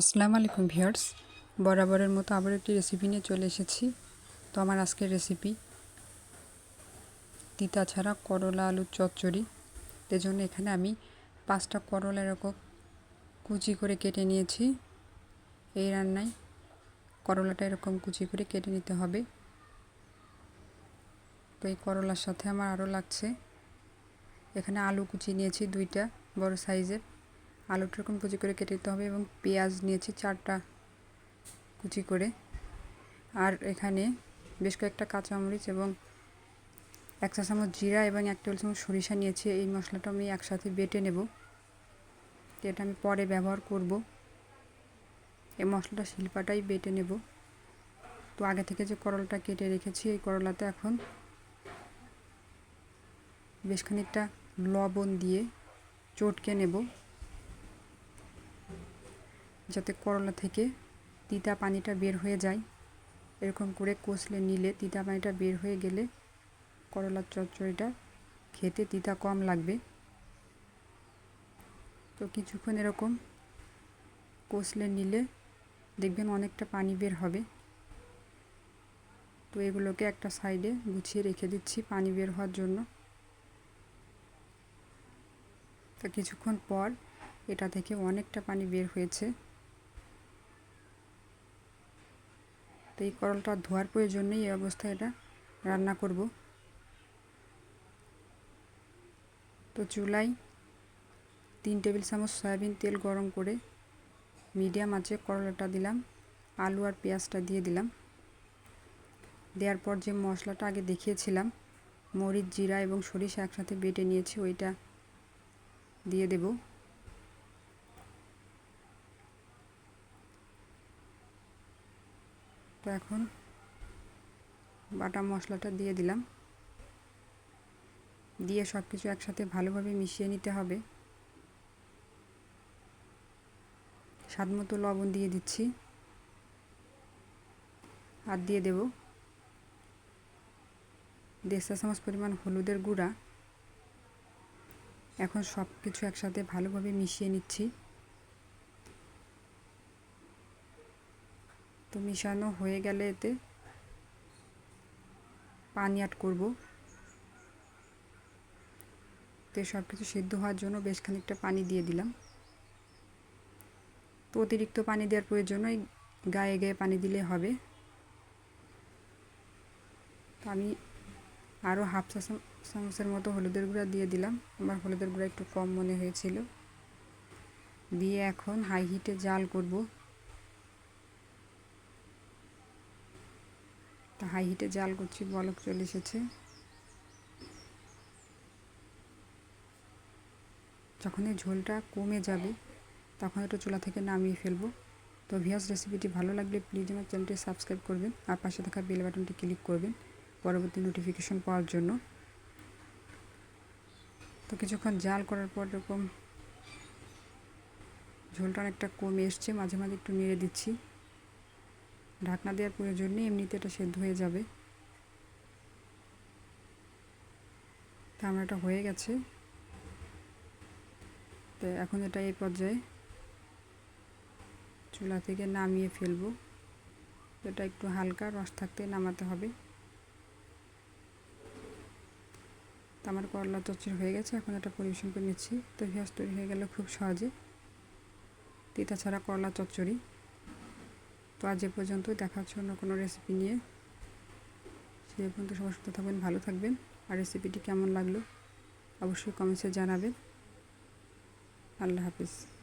আসসালামু আলাইকুম ভিউয়ার্স। বরাবরের মতো আবার একটি রেসিপি নিয়ে চলে এসেছি। তো আমার আজকের রেসিপি তিতা ছাড়া করলা আলুর চচ্চড়ি। এর জন্য এখানে আমি পাঁচটা করলা এরকম কুচি করে কেটে নিয়েছি। এই রান্নায় করলাটা এরকম কুচি করে কেটে নিতে হবে। তো এই করলার সাথে আমার আরও লাগছে। এখানে আলু কুচি নিয়েছি দুইটা, বড় সাইজের। আলুটা এরকম কুচি করে কেটে দিতে হবে এবং পেঁয়াজ নিয়েছি চারটা কুচি করে। আর এখানে বেশ কয়েকটা কাঁচামরিচ এবং এক চা চামচ জিরা এবং এক টেবিল চামচ সরিষা নিয়েছি। এই মশলাটা আমি একসাথে বেটে নেব। এটা আমি পরে ব্যবহার করব। এই মশলাটা শিল্পাটাই বেটে নেব। তো আগে থেকে যে করলাটা কেটে রেখেছি, এই করলাতে এখন বেশ খানিকটা লবণ দিয়ে চটকে নেব। যাতে করলা থেকে তিতা পানিটা বের হয়ে যায়। এরকম করে কষলে, নিলে তিতা পানিটা বের হয়ে গেলে করলার চচ্চড়িটা খেতে তিতা কম লাগবে। তো কিছুক্ষণ এরকম কষলে, নিলে দেখবেন অনেকটা পানি বের হবে। তো এগুলোকে একটা সাইডে গুছিয়ে রেখে দিচ্ছি পানি বের হওয়ার জন্য। তো কিছুক্ষণ পর এটা থেকে অনেকটা পানি বের হয়েছে। তো এই করলটা ধোয়ার প্রয়োজনেই এই অবস্থায় এটা রান্না করব। তো চুলায় তিন টেবিল চামচ সয়াবিন তেল গরম করে মিডিয়াম আঁচে করলাটা দিলাম, আলু আর পেঁয়াজটা দিয়ে দিলাম। দেওয়ার পর যে মশলাটা আগে দেখিয়েছিলাম, মরিচ, জিরা এবং সরিষা একসাথে বেটে নিয়েছি, ওইটা দিয়ে দেবো। তো এখন বাটা মশলাটা দিয়ে দিলাম। দিয়ে সব কিছু একসাথে ভালোভাবে মিশিয়ে নিতে হবে। স্বাদ মতো লবণ দিয়ে দিচ্ছি। আর দিয়ে দেব দেড়শো চামচ পরিমাণ হলুদের গুঁড়া। এখন সব কিছু একসাথে ভালোভাবে মিশিয়ে নিচ্ছি। তো মিশানো হয়ে গেলে এতে পানি অ্যাড করব। তো সব কিছু সিদ্ধ হওয়ার জন্য বেশ খানিকটা পানি দিয়ে দিলাম। তো অতিরিক্ত পানি দেওয়ার প্রয়োজন ওই গায়ে গায়ে পানি দিলে হবে। তো আমি আরও হাফ চা চামচের মতো হলুদের গুঁড়া দিয়ে দিলাম। আমার হলুদের গুঁড়া একটু কম মনে হয়েছিল। দিয়ে এখন হাই হিটে জাল করব। তা হাই হিটে জাল করছি, বলক চলে এসেছে। যখন এই ঝোলটা কমে যাবে, তখন একটু চুলা থেকে নামিয়ে ফেলব। তো ভিয়াস রেসিপিটি ভালো লাগলে প্লিজ আমার চ্যানেলটি সাবস্ক্রাইব করবেন আর পাশে থাকা বেল বাটনটি ক্লিক করবেন পরবর্তী নোটিফিকেশন পাওয়ার জন্য। তো কিছুক্ষণ জাল করার পর এরকম ঝোলটা অনেকটা কমে এসছে, মাঝে মাঝে একটু নেড়ে দিচ্ছি। ঢাকনা দেওয়ার প্রয়োজন নেই, এমনিতে এটা সেদ্ধ হয়ে যাবে। তা আমার এটা হয়ে গেছে। তো এখন এটা এই পর্যায়ে চুলা থেকে নামিয়ে ফেলব। এটা একটু হালকা রস থাকতে নামাতে হবে। তো আমার করলা চচ্চড়ি হয়ে গেছে, এখন এটা পরিবেশন করে নিচ্ছি। তো ভিয়াস তৈরি হয়ে গেল খুব সহজে। তিতা ছাড়া করলা চচ্চড়ি। তো আজ এ পর্যন্তই। দেখা হচ্ছে অন্য কোনো রেসিপি নিয়ে। সে পর্যন্ত সবার সুস্থ থাকবেন, ভালো থাকবেন। আর রেসিপিটি কেমন লাগল? অবশ্যই কমেন্টসে জানাবেন। আল্লাহ হাফিজ।